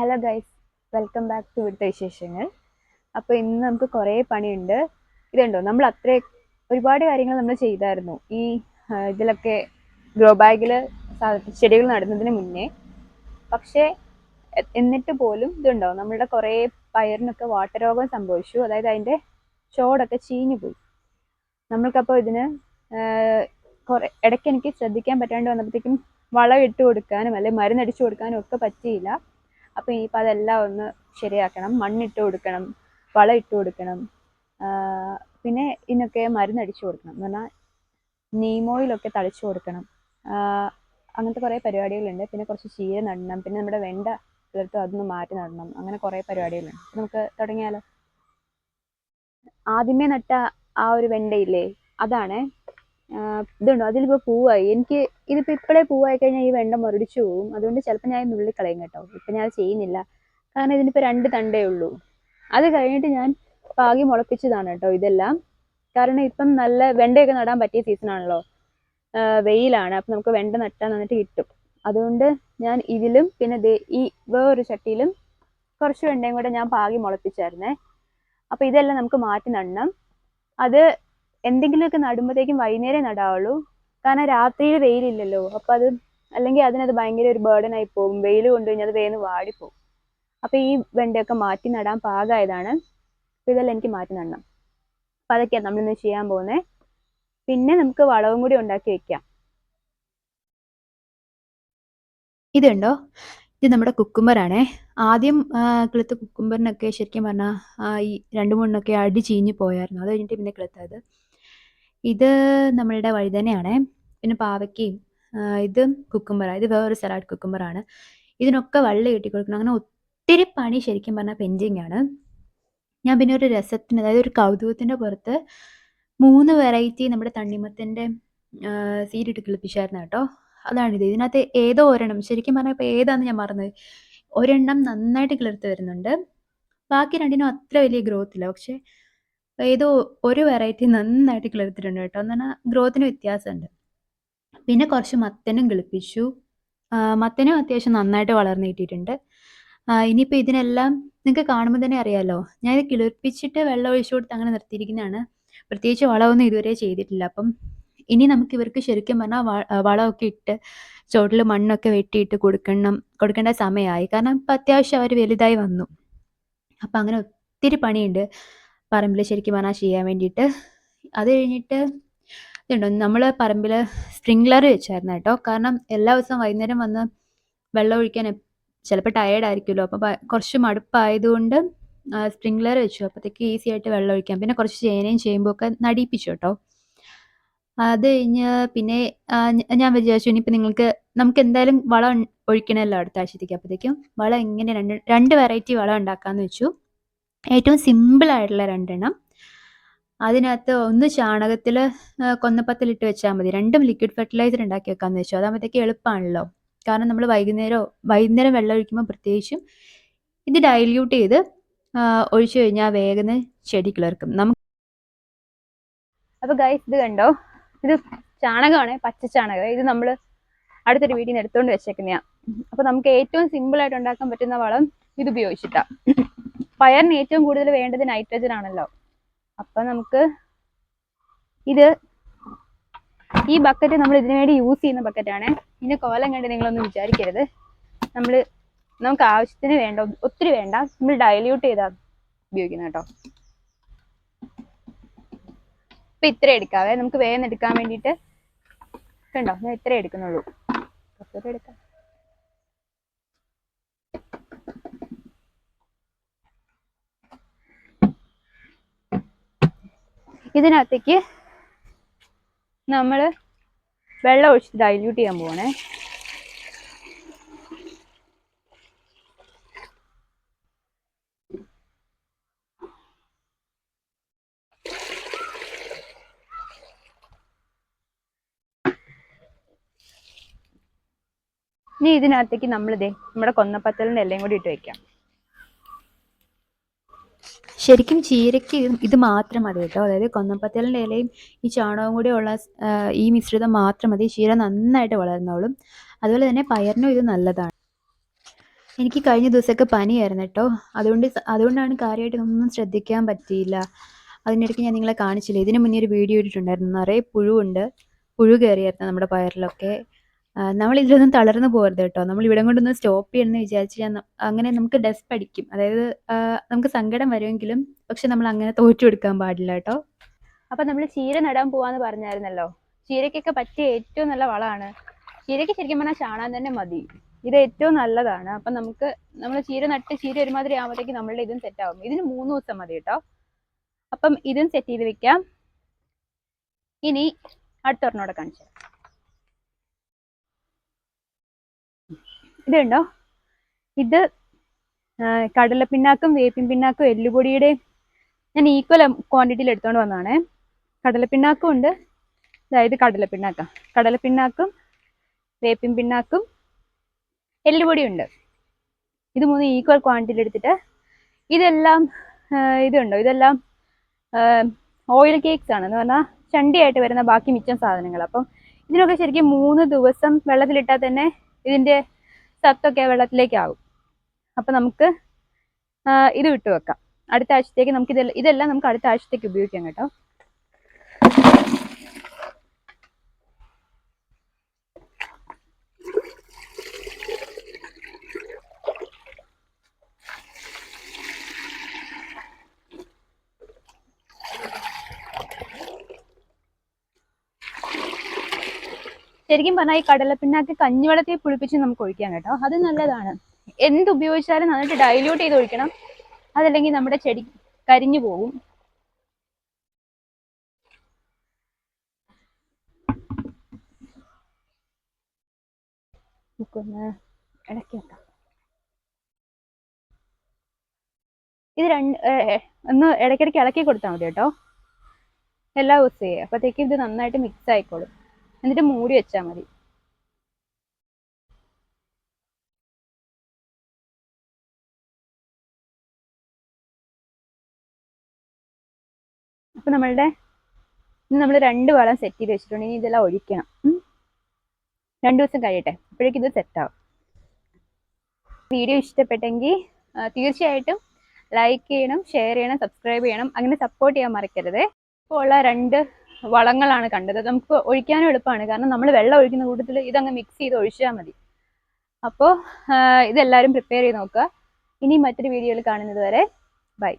Hello guys welcome back to ഇവിടുത്തെ വിശേഷങ്ങൾ. അപ്പോൾ ഇന്ന് നമുക്ക് കുറേ പണിയുണ്ട്. ഇതുണ്ടോ? നമ്മൾ അത്ര ഒരുപാട് കാര്യങ്ങൾ നമ്മൾ ചെയ്തായിരുന്നു. ഈ ഇതിലൊക്കെ ഗ്രോ ബാഗിൽ ചെടികൾ നടുന്നതിന് മുന്നേ. പക്ഷേ എന്നിട്ട് പോലും ഇതുണ്ടോ? നമ്മളുടെ കുറേ പയറിനൊക്കെ വാട്ടരോഗം സംഭവിച്ചു. അതായത് അതിന്റെ ചോടൊക്കെ ചീഞ്ഞു പോയി. നമ്മൾക്കപ്പോൾ ഇതിന് കുറേ ഇടയ്ക്ക് എനിക്ക് ശ്രദ്ധിക്കാൻ പറ്റാണ്ട് വന്നപ്പോഴത്തേക്കും വളം ഇട്ട് കൊടുക്കാനും അല്ലെങ്കിൽ മരുന്നടിച്ചു കൊടുക്കാനും ഒക്കെ പറ്റിയില്ല. അപ്പോൾ ഇനിയിപ്പോൾ അതെല്ലാം ഒന്ന് ശരിയാക്കണം. മണ്ണിട്ട് കൊടുക്കണം. വളം ഇട്ട് കൊടുക്കണം. പിന്നെ ഇതിനൊക്കെ മരുന്നടിച്ചു കൊടുക്കണം. എന്ന് പറഞ്ഞാൽ നീമോയിലൊക്കെ തളിച്ചു കൊടുക്കണം. അങ്ങനത്തെ കുറേ പരിപാടികളുണ്ട്. പിന്നെ കുറച്ച് ചീര നടണം. പിന്നെ നമ്മുടെ വെണ്ട ചേർത്ത് അതൊന്ന് മാറ്റി നടണം. അങ്ങനെ കുറേ പരിപാടികളുണ്ട്. നമുക്ക് തുടങ്ങിയാലോ? ആദ്യമേ നട്ട ആ ഒരു വെണ്ടയില്ലേ? അതാണ് ഇതുണ്ടോ? അതിലിപ്പോൾ പൂവായി. എനിക്ക് ഇതിപ്പോൾ ഇപ്പോഴേ പൂവായി കഴിഞ്ഞാൽ ഈ വെണ്ട മുരടിച്ചു പോവും. അതുകൊണ്ട് ചിലപ്പോൾ ഞാൻ നുള്ളിക്കളയും കേട്ടോ. ഇപ്പം ഞാൻ ചെയ്യുന്നില്ല. കാരണം ഇതിനിപ്പോ രണ്ട് തണ്ടേ ഉള്ളൂ. അത് കഴിഞ്ഞിട്ട് ഞാൻ പാകി മുളപ്പിച്ചതാണ് കേട്ടോ ഇതെല്ലാം. കാരണം ഇപ്പം നല്ല വെണ്ടയൊക്കെ നടാൻ പറ്റിയ സീസണാണല്ലോ വെയിലാണ്. അപ്പം നമുക്ക് വെണ്ട നട്ടാൻ നന്നിട്ട് കിട്ടും. അതുകൊണ്ട് ഞാൻ ഇതിലും പിന്നെ ഈ വേറൊരു ചട്ടിയിലും കുറച്ച് വെണ്ടയും കൂടെ ഞാൻ പാകി മുളപ്പിച്ചായിരുന്നേ. അപ്പോൾ ഇതെല്ലാം നമുക്ക് മാറ്റി നടണം. അത് എന്തെങ്കിലുമൊക്കെ നടുമ്പോഴത്തേക്കും വൈകുന്നേരം നടാവുള്ളൂ. കാരണം രാത്രിയിൽ വെയിലില്ലല്ലോ. അപ്പോൾ അത് അല്ലെങ്കിൽ അതിനത് ഭയങ്കര ഒരു ബേർഡൻ ആയി പോകും. വെയിൽ കൊണ്ടു കഴിഞ്ഞാൽ അത് വേഗം വാടിപ്പോകും അപ്പോൾ ഈ വെണ്ടയൊക്കെ മാറ്റി നടാൻ പാകമായതാണ്. ഇതെല്ലാം എനിക്ക് മാറ്റി നടണം. അപ്പോൾ അതൊക്കെയാണ് നമ്മളിന്ന് ചെയ്യാൻ പോകുന്നത് പിന്നെ നമുക്ക് വളവും കൂടി ഉണ്ടാക്കി വെക്കാം. ഇതുണ്ടോ? ഇത് നമ്മുടെ കുക്കുമ്പറാണേ ആദ്യം കിളുത്ത കുക്കുമ്പറിനൊക്കെ ശരിക്കും പറഞ്ഞാൽ ഈ രണ്ട് മൂന്നൊക്കെ അടി ചീഞ്ഞ് പോയായിരുന്നു. അത് കഴിഞ്ഞിട്ട് പിന്നെ കിളുത്തത് ഇത് നമ്മളുടെ വഴുതനയാണ് പിന്നെ പാവയ്ക്കയും ഇത് കുക്കുംബറാണ് ഇത് വേറൊരു സലാഡ് കുക്കുമ്പറാണ് ഇതിനൊക്കെ വെള്ളം കെട്ടി കൊടുക്കണം അങ്ങനെ ഒത്തിരി പണി ശരിക്കും പറഞ്ഞാൽ പെൻഡിങ് ആണ്. ഞാൻ പിന്നെ ഒരു രസത്തിന് അതായത് ഒരു കൗതുകത്തിന്റെ പുറത്ത് മൂന്ന് വെറൈറ്റി നമ്മുടെ തണ്ണിമത്തിന്റെ സീഡിട്ട് കിളിപ്പിച്ചായിരുന്നു കേട്ടോ. അതാണിത് ഇതിനകത്ത് ഏതോ ഒരെണ്ണം ശരിക്കും പറഞ്ഞാൽ ഇപ്പോൾ ഏതാന്ന് ഞാൻ മറന്നത് ഒരെണ്ണം നന്നായിട്ട് കിളിർത്ത് വരുന്നുണ്ട്. ബാക്കി രണ്ടിനും അത്ര വലിയ ഗ്രോത്ത് ഇല്ല. പക്ഷേ ഏതോ ഒരു വെറൈറ്റി നന്നായിട്ട് കിളിർത്തിട്ടുണ്ട് കേട്ടോ. എന്ന് പറഞ്ഞാൽ ഗ്രോത്തിന് വ്യത്യാസമുണ്ട്. പിന്നെ കുറച്ച് മത്തനും കിളിപ്പിച്ചു. മത്തനും അത്യാവശ്യം നന്നായിട്ട് വളർന്നു കിട്ടിയിട്ടുണ്ട്. ഇനിയിപ്പോൾ ഇതിനെല്ലാം നിങ്ങൾക്ക് കാണുമ്പോൾ തന്നെ അറിയാമല്ലോ ഞാൻ ഇത് കിളിർപ്പിച്ചിട്ട് വെള്ളം ഒഴിച്ചു കൊടുത്ത് അങ്ങനെ നിർത്തിയിരിക്കുന്നതാണ്. പ്രത്യേകിച്ച് വളമൊന്നും ഇതുവരെ ചെയ്തിട്ടില്ല. അപ്പം ഇനി നമുക്ക് ഇവർക്ക് ശരിക്കും പറഞ്ഞാൽ വളമൊക്കെ ഇട്ട് ചോട്ടിൽ മണ്ണൊക്കെ വെട്ടിയിട്ട് കൊടുക്കണം കൊടുക്കേണ്ട സമയമായി. കാരണം ഇപ്പം അത്യാവശ്യം അവർ വലുതായി വന്നു. അപ്പം അങ്ങനെ ഒത്തിരി പണിയുണ്ട്. പറമ്പിൽ ശരിക്കും പറഞ്ഞാൽ ചെയ്യാൻ വേണ്ടിയിട്ട്. അത് കഴിഞ്ഞിട്ട് ഇതുണ്ടോ നമ്മൾ പറമ്പിൽ സ്പ്രിംഗ്ലർ വെച്ചായിരുന്നു കേട്ടോ. കാരണം എല്ലാ ദിവസവും വൈകുന്നേരം വന്ന് വെള്ളം ഒഴിക്കാൻ ചിലപ്പോൾ ടയേർഡ് ആയിരിക്കുമല്ലോ. അപ്പോൾ കുറച്ച് മടുപ്പായതുകൊണ്ട് സ്പ്രിംഗ്ലർ വെച്ചു. അപ്പോഴത്തേക്ക് ഈസി ആയിട്ട് വെള്ളം ഒഴിക്കാം. പിന്നെ കുറച്ച് ചേനയും ചെയ്യുമ്പോൾ ഒക്കെ നടിപ്പിച്ചു കേട്ടോ. അത് കഴിഞ്ഞ് പിന്നെ ഞാൻ വിചാരിച്ചു ഇനിയിപ്പോൾ നിങ്ങൾക്ക് നമുക്ക് എന്തായാലും വളം ഒഴിക്കണമല്ലോ അടുത്ത ആഴ്ചത്തേക്ക്. അപ്പോഴത്തേക്കും വളം എങ്ങനെ രണ്ട് രണ്ട് വെറൈറ്റി വളം ഉണ്ടാക്കാമെന്ന് വെച്ചു. ഏറ്റവും സിമ്പിളായിട്ടുള്ള രണ്ടെണ്ണം. അതിനകത്ത് ഒന്ന് ചാണകത്തിൽ കൊന്നപ്പത്തിലിട്ട് വെച്ചാൽ മതി. രണ്ടും ലിക്വിഡ് ഫെർട്ടിലൈസർ ഉണ്ടാക്കി വെക്കാമെന്ന് വെച്ചു. അതാകുമ്പോഴത്തേക്ക് എളുപ്പമാണല്ലോ കാരണം നമ്മൾ വൈകുന്നേരം വൈകുന്നേരം വെള്ളം ഒഴിക്കുമ്പോൾ പ്രത്യേകിച്ചും ഇത് ഡൈല്യൂട്ട് ചെയ്ത് ഒഴിച്ചു കഴിഞ്ഞാൽ വേഗം ചെടി കിളർക്കും. നമുക്ക് അപ്പോൾ ഗൈസ് ഇത് കണ്ടോ? ഇത് ചാണകമാണ് പച്ച ചാണകം. ഇത് നമ്മൾ അടുത്തൊരു നിന്ന് എടുത്തുകൊണ്ട് വെച്ചേക്കുന്നതാണ് അപ്പോൾ നമുക്ക് ഏറ്റവും സിമ്പിൾ ആയിട്ട് ഉണ്ടാക്കാൻ പറ്റുന്ന വളം ഇത് ഉപയോഗിച്ചിട്ടാ. പയറിന് ഏറ്റവും കൂടുതൽ വേണ്ടത് നൈട്രജൻ ആണല്ലോ. അപ്പം നമുക്ക് ഇത് ഈ ബക്കറ്റ് നമ്മൾ ഇതിനു വേണ്ടി യൂസ് ചെയ്യുന്ന ബക്കറ്റാണ് ഇതിന്റെ കോലം കണ്ട് നിങ്ങളൊന്നും വിചാരിക്കരുത്. നമ്മൾ നമുക്ക് ആവശ്യത്തിന് വേണ്ട ഒത്തിരി വേണ്ട. നമ്മൾ ഡയല്യൂട്ട് ചെയ്താ ഉപയോഗിക്കുന്നത് കേട്ടോ. ഇപ്പൊ ഇത്ര എടുക്കാവേ. നമുക്ക് വേഗം എടുക്കാൻ വേണ്ടിയിട്ട് കണ്ടോ? ഞാൻ ഇത്ര എടുക്കുന്നുള്ളൂ. എടുക്കാം. ഇതിനകത്തേക്ക് നമ്മൾ വെള്ളം ഒഴിച്ച് ഡൈല്യൂട്ട് ചെയ്യാൻ പോകണേ ഇനി ഇതിനകത്തേക്ക് നമ്മളിതേ നമ്മുടെ കൊന്നപ്പത്തലിന്റെ എല്ലാം കൂടി ഇട്ട് വെക്കാം. ശരിക്കും ചീരയ്ക്ക് ഇത് മാത്രം മതി കേട്ടോ. അതായത് കൊന്നപ്പത്തലിന്റെ ഇലയും ഈ ചാണകവും കൂടി ഉള്ള ഈ മിശ്രിതം മാത്രം മതി. ചീര നന്നായിട്ട് വളർന്നോളും അതുപോലെ തന്നെ പയറിനും ഇത് നല്ലതാണ്. എനിക്ക് കഴിഞ്ഞ ദിവസമൊക്കെ പനിയായിരുന്നു കേട്ടോ. അതുകൊണ്ട് അതുകൊണ്ടാണ് കാര്യമായിട്ട് ഒന്നും ശ്രദ്ധിക്കാൻ പറ്റിയില്ല. അതിനിടയ്ക്ക് ഞാൻ നിങ്ങളെ കാണിച്ചില്ല? ഇതിന് മുന്നേ ഒരു വീഡിയോ ഇട്ടിട്ടുണ്ടായിരുന്നു. നിറയെ പുഴുവുണ്ട്. പുഴു കയറിയായിരുന്നു നമ്മുടെ പയറിലൊക്കെ. നമ്മൾ ഇതിലൊന്നും തളർന്നു പോകരുത് കേട്ടോ. നമ്മൾ ഇവിടെ കൊണ്ടൊന്ന് സ്റ്റോപ്പ് ചെയ്യണമെന്ന് വിചാരിച്ച് ഞാൻ അങ്ങനെ നമുക്ക് ഡെസ്പ് പഠിക്കും. അതായത് നമുക്ക് സങ്കടം വരുമെങ്കിലും പക്ഷെ നമ്മൾ അങ്ങനെ തോറ്റു കൊടുക്കാൻ പാടില്ല കേട്ടോ. അപ്പൊ നമ്മൾ ചീര നടാൻ പോവാന്ന് പറഞ്ഞായിരുന്നല്ലോ. ചീരക്കൊക്കെ പറ്റിയ ഏറ്റവും നല്ല വളമാണ്. ചീരയ്ക്ക് ശരിക്കും പറഞ്ഞാൽ ചാണാൻ തന്നെ മതി. ഇത് ഏറ്റവും നല്ലതാണ്. അപ്പം നമുക്ക് നമ്മൾ ചീര നട്ട് ചീര ഒരുമാതിരി ആകുമ്പോഴത്തേക്ക് നമ്മളുടെ ഇതും സെറ്റ് ആവും. ഇതിന് മൂന്ന് ദിവസം മതി കേട്ടോ. അപ്പം ഇതും സെറ്റ് ചെയ്ത് വെക്കാം. ഇനി അടുത്തൊരെണ്ണോടെ കാണിച്ചു ഇതുണ്ടോ? ഇത് കടല പിണ്ണാക്കും വേപ്പിൻ പിണ്ണാക്കും എല്ലുപൊടിയുടെയും ഞാൻ ഈക്വൽ ക്വാണ്ടിറ്റിയിൽ എടുത്തുകൊണ്ട് വന്നതാണേ. കടല പിണ്ണാക്കും ഉണ്ട്. അതായത് കടല പിണ്ണാക്കാം കടല പിണ്ണാക്കും വേപ്പിൻ പിണ്ണാക്കും എല്ലുപൊടി ഉണ്ട്. ഇത് മൂന്ന് ഈക്വൽ ക്വാണ്ടിറ്റിയിൽ എടുത്തിട്ട് ഇതെല്ലാം ഇതുണ്ടോ? ഇതെല്ലാം ഓയിൽ കേക്ക്സ് ആണ്. എന്ന് പറഞ്ഞാൽ ചണ്ടിയായിട്ട് വരുന്ന ബാക്കി മിച്ചം സാധനങ്ങൾ അപ്പം ഇതിനൊക്കെ ശരിക്കും മൂന്ന് ദിവസം വെള്ളത്തിലിട്ടാൽ തന്നെ ഇതിന്റെ സത്തൊക്കെ വെള്ളത്തിലേക്കാവും അപ്പം നമുക്ക് ഇത് വിട്ടു വെക്കാം. അടുത്ത ആഴ്ചത്തേക്ക് നമുക്ക് ഇതെല്ലാം ഇതെല്ലാം നമുക്ക് അടുത്ത ആഴ്ചത്തേക്ക് ഉപയോഗിക്കാം കേട്ടോ. ശരിക്കും പറഞ്ഞാൽ ഈ കടലപ്പിണ്ണാക്ക് കഞ്ഞിവെള്ളത്തിൽ പുളിപ്പിച്ച് നമുക്ക് ഒഴിക്കാം കേട്ടോ. അത് നല്ലതാണ്. എന്ത് ഉപയോഗിച്ചാലും നന്നായിട്ട് ഡൈല്യൂട്ട് ചെയ്ത് ഒഴിക്കണം. അതല്ലെങ്കിൽ നമ്മുടെ ചെടി കരിഞ്ഞു പോകും. ഇത് രണ്ട് ഒന്ന് ഇടയ്ക്കിടയ്ക്ക് ഇളക്കി കൊടുത്താൽ മതി കേട്ടോ. എല്ലാ ദിവസവും അപ്പോഴത്തേക്കും ഇത് നന്നായിട്ട് മിക്സ് ആയിക്കോളും. എന്നിട്ട് മൂടി വെച്ചാൽ മതി. അപ്പൊ നമ്മളുടെ നമ്മൾ രണ്ട് വളം സെറ്റ് ചെയ്ത് വെച്ചിട്ടുണ്ട്. ഇനി ഇതെല്ലാം ഒഴിക്കണം. രണ്ടു ദിവസം കഴിയട്ടെ. അപ്പോഴേക്കും ഇത് സെറ്റാവും വീഡിയോ ഇഷ്ടപ്പെട്ടെങ്കിൽ തീർച്ചയായിട്ടും ലൈക്ക് ചെയ്യണം ഷെയർ ചെയ്യണം സബ്സ്ക്രൈബ് ചെയ്യണം. അങ്ങനെ സപ്പോർട്ട് ചെയ്യാൻ മറക്കരുത്. ഇപ്പോൾ ഉള്ള രണ്ട് വളങ്ങളാണ് കണ്ടത്. നമുക്ക് ഒഴിക്കാനും എളുപ്പമാണ്. കാരണം നമ്മൾ വെള്ളം ഒഴിക്കുന്ന കൂട്ടത്തിൽ ഇതങ്ങ് മിക്സ് ചെയ്ത് ഒഴിച്ചാൽ മതി. അപ്പോൾ ഇതെല്ലാവരും പ്രിപ്പയർ ചെയ്ത് നോക്കുക. ഇനി മറ്റൊരു വീഡിയോയിൽ കാണുന്നത് വരെ ബൈ